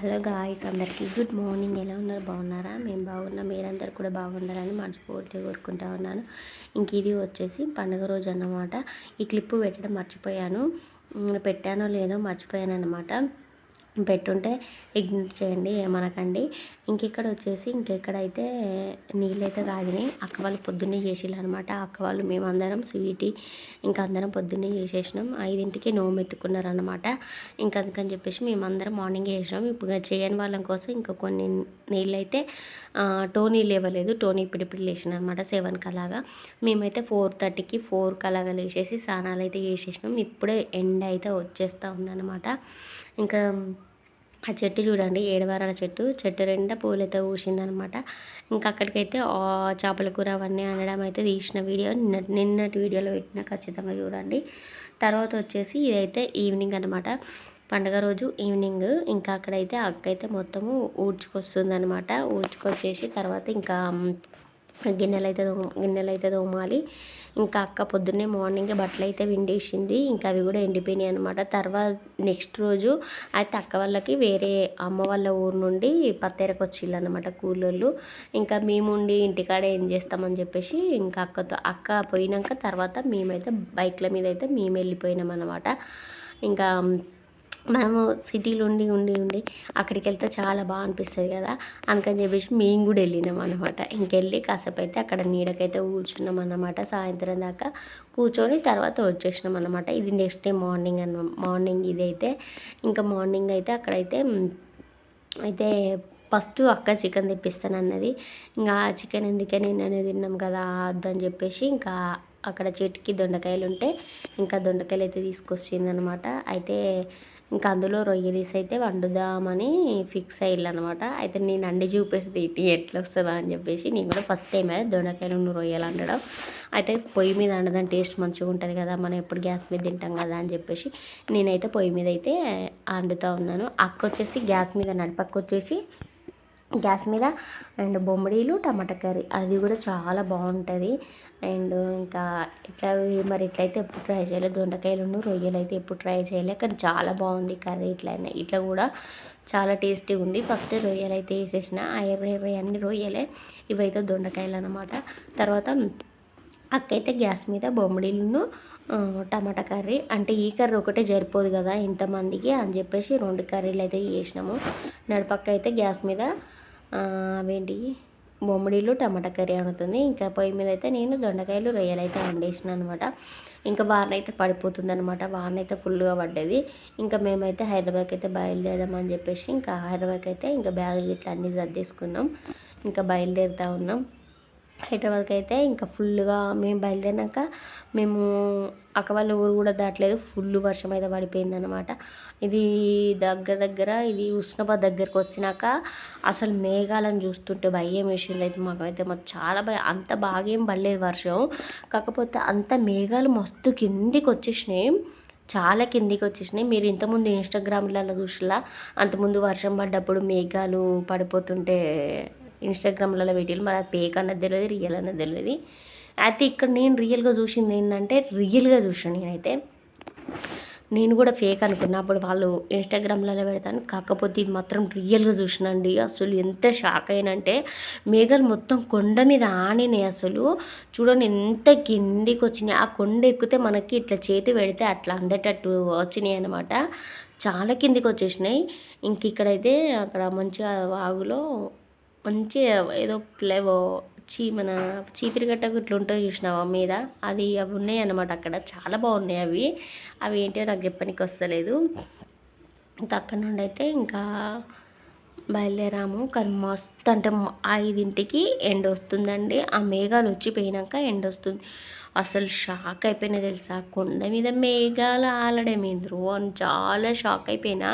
Hello guys అందరికీ good morning. ఎలా ఉన్నారు? బాగున్నారా? మేము బాగున్నాం. మీరందరూ కూడా బాగుండాలని మనస్ఫూర్తిగా కోరుకుంటా ఉన్నాను. ఇంక ఇది వచ్చేసి పండుగ రోజు అన్నమాట. ఈ క్లిప్ పెట్టడం మర్చిపోయాను. పెట్టానో లేదో మర్చిపోయాను అనమాట పెట్టుంటే ఇగ్నోర్ చేయండి ఏమనకండి. ఇంకెక్కడ వచ్చేసి ఇంకెక్కడైతే నీళ్ళైతే తాగినాయి అక్క వాళ్ళు పొద్దున్నే చేసిళ్ళు అనమాట అక్క వాళ్ళు మేమందరం స్వీటీ ఇంకా అందరం పొద్దున్నే చేసేసినాం. ఐదింటికి నోము ఎత్తుకున్నారనమాట ఇంకా అందుకని చెప్పేసి మేమందరం మార్నింగ్ చేసినాం. ఇప్పుడు చేయని వాళ్ళం కోసం ఇంకా కొన్ని నీళ్ళైతే టోనీ లేవలేదు టోనీ ఇప్పుడిప్పుడు ఇప్పుడు లేచిన అనమాట సెవెన్కి అలాగా. మేమైతే ఫోర్ థర్టీకి ఫోర్కి అలాగా లేచేసి స్నానాలు అయితే చేసేసినాం. ఇప్పుడే ఎండ అయితే వచ్చేస్తూ ఉందన్నమాట ఇంకా ఆ చెట్టు చూడండి ఏడవరాల చెట్టు. చెట్టు నిండా పూలైతే పూసిందనమాట ఇంకా అక్కడికైతే చేపల కూర అవన్నీ అనడం అయితే తీసిన వీడియో. నిన్న నిన్నటి వీడియోలో పెట్టిన ఖచ్చితంగా చూడండి. తర్వాత వచ్చేసి ఇదైతే ఈవినింగ్ అనమాట. పండగ రోజు ఈవినింగ్. ఇంకా అక్కడైతే అక్క అయితే మొత్తము ఊడ్చుకొస్తుంది అనమాట ఊడ్చుకొచ్చేసి తర్వాత ఇంకా గిన్నెలు అయితే గిన్నెలు అయితే తోమాలి. ఇంకా అక్క పొద్దున్నే మార్నింగే బట్టలు అయితే విండేసింది. ఇంకా అవి కూడా ఎండిపోయినాయి అనమాట తర్వాత నెక్స్ట్ రోజు అయితే అక్క వాళ్ళకి వేరే అమ్మ వాళ్ళ ఊరు నుండి పత్తేరకు వచ్చిళ్ళు అనమాట కూలోళ్ళు. ఇంకా మేముండి ఇంటికాడ ఏం చేస్తామని చెప్పేసి ఇంకా అక్కతో అక్క పోయినాక తర్వాత మేమైతే బైక్ల మీద అయితే మేము వెళ్ళిపోయినాం అనమాట ఇంకా మనము సిటీలో ఉండి ఉండి ఉండి అక్కడికి వెళ్తే చాలా బాగా అనిపిస్తుంది కదా? అందుకని చెప్పేసి మేము కూడా వెళ్ళినాం అనమాట ఇంకెళ్ళి కాసేపు అయితే అక్కడ నీడకైతే కూర్చున్నాం అనమాట సాయంత్రం దాకా కూర్చొని తర్వాత వచ్చేసినాం అనమాట ఇది నెక్స్ట్ డే మార్నింగ్ అన్న మార్నింగ్ ఇదైతే. ఇంకా మార్నింగ్ అయితే అక్కడైతే అయితే ఫస్ట్ అక్క చికెన్ తెప్పిస్తాను అన్నది. ఇంకా చికెన్ ఎందుకని నేను తిన్నాం కదా వద్దని చెప్పేసి ఇంకా అక్కడ చెట్టుకి దొండకాయలు ఉంటే ఇంకా దొండకాయలు అయితే తీసుకొచ్చింది అనమాట అయితే ఇంకా అందులో రొయ్య అయితే వండుదామని ఫిక్స్ అయ్యాలన్నమాట అయితే నేను అండి చూపేసి ఇటు ఎట్లా వస్తుందా అని చెప్పేసి నేను కూడా ఫస్ట్ టైం అయితే దొండకాయలు రొయ్యలు వండడం. అయితే పొయ్యి మీద వండదాని టేస్ట్ మంచిగా ఉంటుంది కదా మనం ఎప్పుడు గ్యాస్ మీద తింటాం కదా అని చెప్పేసి నేనైతే పొయ్యి మీద అయితే వండుతూ ఉన్నాను. అక్క వచ్చేసి గ్యాస్ మీద నడిపక్క వచ్చేసి గ్యాస్ మీద అండ్ బొమ్మడీలు టమాటా కర్రీ. అది కూడా చాలా బాగుంటుంది. అండ్ ఇంకా ఇట్లా మరి ఇట్లయితే ఎప్పుడు ట్రై చేయలేదు దొండకాయలు రొయ్యలు అయితే ఎప్పుడు ట్రై చేయలేదు కానీ చాలా బాగుంది కర్రీ ఇట్లా ఇట్లా కూడా చాలా టేస్టీగా ఉంది. ఫస్ట్ రొయ్యలు అయితే వేసేసిన. ఆ ఎర్ర ఎర్ర అన్ని రొయ్యలే. ఇవైతే దొండకాయలు అనమాట తర్వాత అక్కయితే గ్యాస్ మీద బొమ్మడీలను టమాటా కర్రీ. అంటే ఈ కర్రీ ఒకటే సరిపోదు కదా ఇంతమందికి అని చెప్పేసి రెండు కర్రీలు అయితే చేసినాము. నడిపక్క అయితే గ్యాస్ మీద అవేంటి? బొమ్మడీలు టమాటా కర్రీ అవుతుంది ఇంకా పొయ్యి మీద అయితే నేను దొండకాయలు రొయ్యలు అయితే వండేసిన అనమాట ఇంకా వాన అయితే పడిపోతుంది అనమాట వాన అయితే ఫుల్గా పడ్డది. ఇంకా మేమైతే హైదరాబాద్కి అయితే బయలుదేరదామని చెప్పేసి ఇంకా హైదరాబాద్కి అయితే ఇంకా బ్యాగులు ఇట్లా అన్నీ సర్దేసుకున్నాం. ఇంకా బయలుదేరుతూ ఉన్నాం. హైదరాబాద్కి అయితే ఇంకా ఫుల్గా మేము బయలుదేరినాక మేము అక్క వాళ్ళ ఊరు కూడా దాటలేదు. ఫుల్ వర్షం అయితే పడిపోయింది అనమాట ఇది దగ్గర దగ్గర ఇది ఉష్ణబాద్ దగ్గరకు వచ్చినాక అసలు మేఘాలను చూస్తుంటే భయం వేసింది. అయితే మాకైతే మాకు చాలా భయం అంత బాగా ఏం పడలేదు వర్షం. కాకపోతే అంత మేఘాలు మస్తు కిందికి వచ్చేసినాయి. చాలా కిందికి వచ్చేసినాయి. మీరు ఇంతకుముందు ఇన్స్టాగ్రామ్లలో చూసిలా అంతకుముందు వర్షం పడ్డప్పుడు మేఘాలు పడిపోతుంటే ఇన్స్టాగ్రామ్లలో పెట్టిళ్ళు మరి అది ఫేక్ అన్నది తెలియదు రియల్ అన్నది తెలియదు. అయితే ఇక్కడ నేను రియల్గా చూసింది ఏంటంటే రియల్గా చూసాను నేనైతే. నేను కూడా ఫేక్ అనుకున్నా. అప్పుడు వాళ్ళు ఇన్స్టాగ్రామ్లలో పెడతాను. కాకపోతే ఇది మాత్రం రియల్గా చూసినండి. అసలు ఎంత షాక్ అయినంటే మేఘాలు మొత్తం కొండ మీద ఆనినాయి అసలు. చూడండి ఎంత కిందికి వచ్చినాయి. ఆ కొండ ఎక్కితే మనకి ఇట్లా చేతి పెడితే అట్లా అందేటట్టు వచ్చినాయి అనమాట చాలా కిందికి వచ్చేసినాయి. ఇంక ఇక్కడైతే అక్కడ మంచిగా వాగులో మంచిగా ఏదో ఫ్లేవో చీ మన చీపిరి గట్ట ఇట్లా ఉంటుంది చూసినావా? మీద. అది అవి ఉన్నాయి అన్నమాట అక్కడ. చాలా బాగున్నాయి అవి. అవి ఏంటో నాకు చెప్పనికి వస్తలేదు. ఇంకా అక్కడ నుండి అయితే ఇంకా బయలుదేరాము. కానీ మస్తు అంటే ఐదింటికి ఎండ వస్తుందండి. ఆ మేఘాలు వచ్చిపోయినాక ఎండ వస్తుంది. అసలు షాక్ అయిపోయినా తెలుసా? కొండ మీద మేఘాలు ఆలడమేంద్రు అని చాలా షాక్ అయిపోయినా.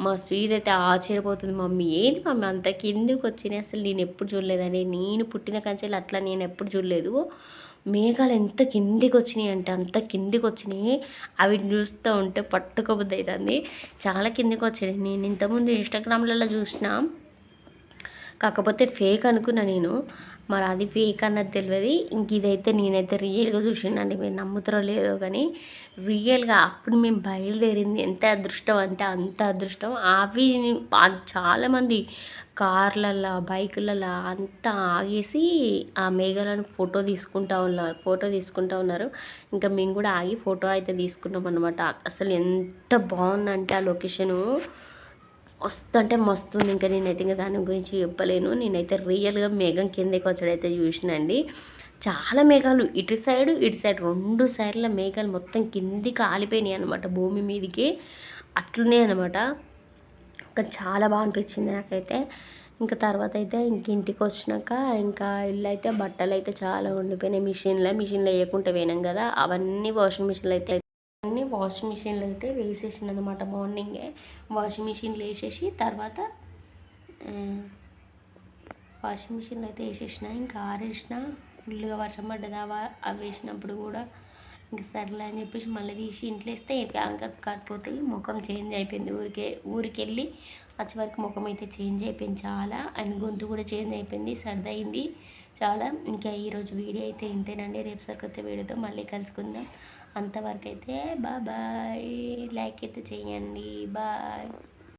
మా స్వీట్ అయితే ఆశ్చర్యపోతుంది. మమ్మీ ఏంది మమ్మీ అంత కిందికి వచ్చినాయి అసలు నేను ఎప్పుడు చూడలేదని. నేను పుట్టిన కంచెలు అట్లా నేను ఎప్పుడు చూడలేదు. మేఘాలు ఎంత కిందికి వచ్చినాయి అంటే అంత కిందికి వచ్చినాయి. అవి చూస్తూ ఉంటే పట్టుకోబుద్ది అవుతుంది. చాలా కిందికి వచ్చినాయి. నేను ఇంతకుముందు ఇన్స్టాగ్రామ్లలో చూసినా కాకపోతే ఫేక్ అనుకున్నా నేను. మరి అది ఫేక్ అన్నది తెలియదు ఇంక ఇదైతే నేనైతే రియల్గా చూసిండండి. మీరు నమ్ముతారో లేదో కానీ రియల్గా అప్పుడు మేము బయలుదేరింది. ఎంత అదృష్టం అంటే అంత అదృష్టం. అవి చాలామంది కార్లల్లో బైకులలో అంతా ఆగేసి ఆ మేఘాలను ఫోటో తీసుకుంటా ఉన్నారు ఫోటో తీసుకుంటా ఉన్నారు. ఇంకా మేము కూడా ఆగి ఫోటో అయితే తీసుకున్నాం అనమాట అసలు ఎంత బాగుందంటే ఆ లొకేషను. మస్తు అంటే మస్తు ఉంది ఇంకా నేనైతే ఇంకా దాని గురించి చెప్పలేను. నేనైతే రియల్గా మేఘం కిందకి వచ్చాడైతే చూసినండి చాలా మేఘాలు. ఇటు సైడ్ ఇటు సైడ్ రెండు సైడ్ల మేఘాలు మొత్తం కిందికి కాలిపోయినాయి అనమాట భూమి మీదకి. అట్లనే అనమాట ఇంకా చాలా బాగా అనిపించింది నాకైతే. ఇంకా తర్వాత అయితే ఇంక ఇంటికి వచ్చినాక ఇంకా ఇల్లు అయితే బట్టలు అయితే చాలా ఉండిపోయినాయి. మిషన్లో మిషన్లో వేయకుండా పోయినాం కదా. అవన్నీ వాషింగ్ మిషన్లో అయితే అన్నీ వాషింగ్ మిషన్లో అయితే వేసేసిన అనమాట మార్నింగే. వాషింగ్ మిషన్లో వేసేసి తర్వాత వాషింగ్ మిషన్లో అయితే వేసేసిన. ఇంకా ఆరేసిన ఫుల్గా వర్షం పడ్డది అవి వేసినప్పుడు కూడా ఇంకా సర్లే అని చెప్పేసి మళ్ళీ తీసి ఇంట్లో వేస్తే ఫ్యాన్ కాకపోతే ముఖం చేంజ్ అయిపోయింది. ఊరికే ఊరికి వెళ్ళి వచ్చే వరకు ముఖం అయితే చేంజ్ అయిపోయింది చాలా. అండ్ గొంతు కూడా చేంజ్ అయిపోయింది సర్దయింది చాలా. ఇంకా ఈరోజు వీడియో అయితే ఇంతేనండి. రేపు సరికొత్త వీడియోతో మళ్ళీ కలుసుకుందాం. అంతవరకు అయితే బాయ్. లైక్ అయితే చేయండి. బాయ్.